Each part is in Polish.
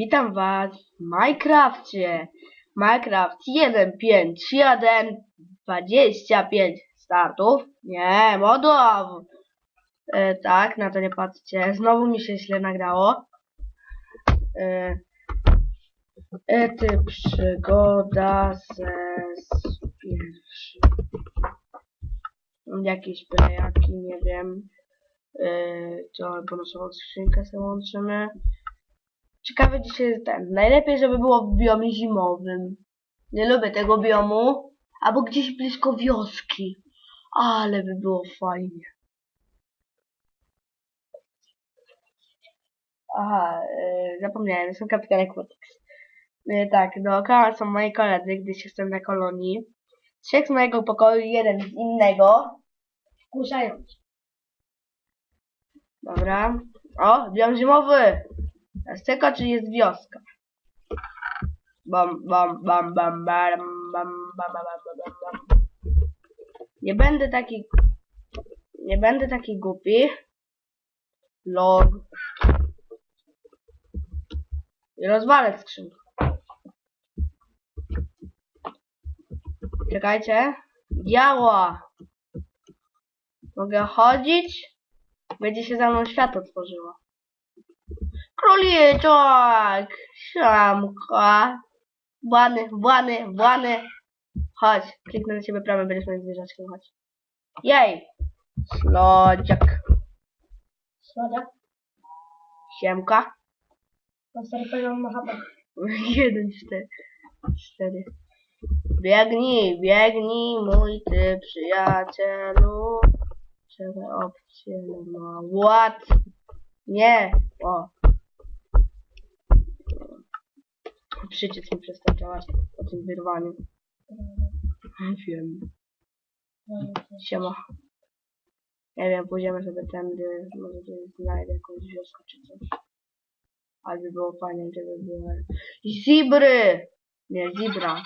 Witam Was w Minecrafcie. Minecraft 1.5.1.25 startów. Nie, modów. E, tak, na to nie patrzcie. Znowu mi się źle nagrało. E, ety przygoda ze pierwszy. Jakieś plejaki, nie wiem. Yy, to bonusową skrzynkę sobie łączymy. Ciekawy dzisiaj jest ten. Najlepiej, żeby było w biomie zimowym. Nie lubię tego biomu. Albo gdzieś blisko wioski. Ale by było fajnie. Aha, yy, zapomniałem, jestem kapitanem Cortex. Yy, tak, dookoła są moi koledzy, gdyż jestem na kolonii. Trzech z mojego pokoju, jeden z innego. Wkurzając. Dobra. O, biom zimowy! Teraz tylko, czy jest wioska. Bam, bam, bam, bam, bam, bam, bam, bam, bam. Nie będę taki... Nie będę taki głupi. Log. I rozwalę skrzynkę. Czekajcie. Działa. Mogę chodzić? Będzie się za mną świat otworzyło. Króliczek! Siamka! Włany, włany, włany! Chodź, kliknę na ciebie prawym, będziesz moim zwierzaczkiem, chodź. Jej! Slodziak. Słodziak? Siemka. Na stary poziom. Jeden, cztery. Cztery. Biegnij, biegnij, mój ty przyjacielu. Czekaj, opcje ma. What? Nie. O. Przycisk mi przestał działać po tym wyrwaniu. Wiem. Siema. Nie wiem, pójdziemy sobie tędy, może gdzieś znajdę jakąś wioskę czy coś. Ale by było fajnie, gdyby były... Zibry! Nie, zibra.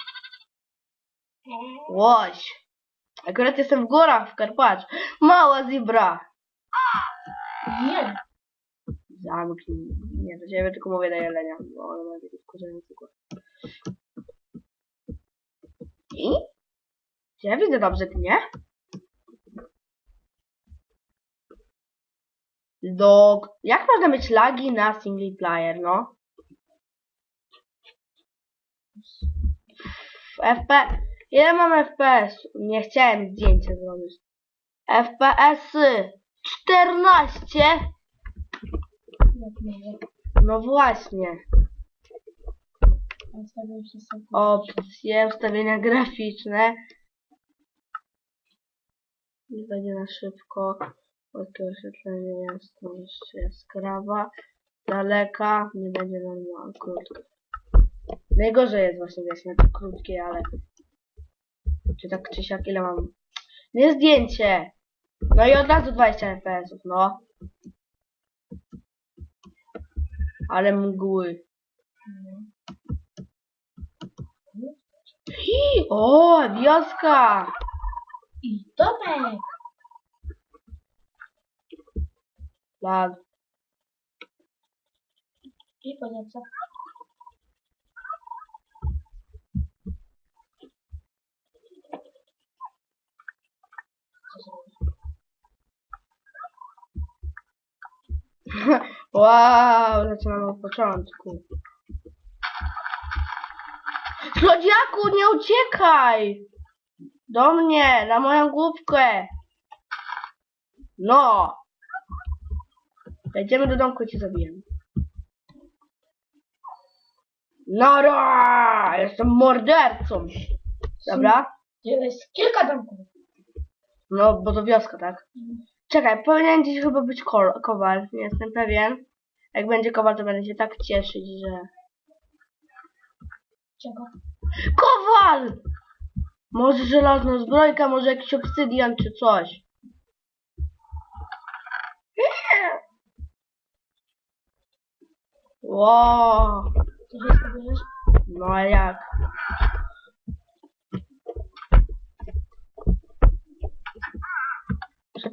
Łoś. Akurat jestem w górach, w Karpaczu. Mała zibra. Nie. Zamknij. Nie, do ciebie tylko mówię do jelenia, bo ona ma taki wkurzający głos. I? Ja widzę dobrze, ty nie? Dog. Jak można mieć lagi na single player, no? FP... Ile mam FPS? Nie chciałem zdjęcia zrobić. FPS-y 14? No właśnie. Opcje, ustawienia graficzne. Nie będzie na szybko. Oto oświetlenie jest jeszcze. Daleka. Nie będzie normalnie krótka. Najgorzej jest właśnie to krótkie, ale... Czy tak czy siak ile mam? Nie zdjęcie! No i od razu 20 fps no. Ale mgły. Hi, o, wioska! I domek! Lag. I podnieca. Wow, zaczynamy od początku. Złodziaku, nie uciekaj! Do mnie, na moją główkę! No! Wejdziemy do domku i cię zabijemy. Nara! Jestem mordercą! Dobra? Jest kilka domków. No, bo to wioska, tak? Czekaj, powinien gdzieś chyba być kol- kowal, nie jestem pewien. Jak będzie kowal, to będę się tak cieszyć, że... Czego? Kowal! Może żelazna zbrojka, może jakiś obsydian czy coś. Wow, no jak?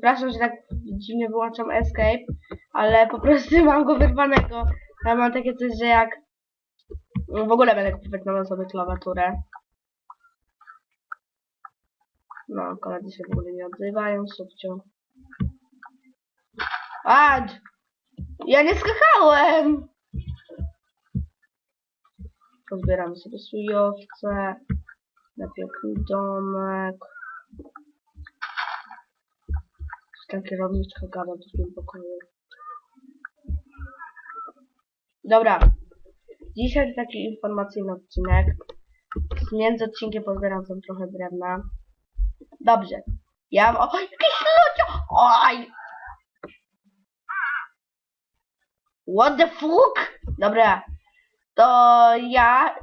Przepraszam, że tak dziwnie wyłączam escape, ale po prostu mam go wyrwanego. Ja mam takie coś, że jak W ogóle będę kupować nową sobie klawiaturę. No, koledzy się w ogóle nie odzywają, subcią. A! Ja nie skakałem! Pozbieramy sobie sujowce. Najpierw domek. Ta kierowniczka gada w drugim pokoju. Dobra. Dzisiaj taki informacyjny odcinek. Między odcinkiem pozbieram tam trochę drewna. Dobrze. Ja mam... Oj, jakieś ludzie! Oj! What the fuck? Dobra. To ja,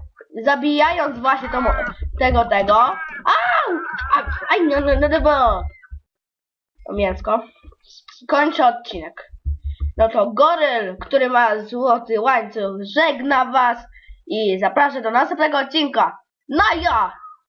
zabijając właśnie tą, tego, tego... Au! Aj, no, no, no, no, no. Mięsko. Kończę odcinek. No to goryl, który ma złoty łańcuch, żegna was i zapraszam do następnego odcinka. No ja!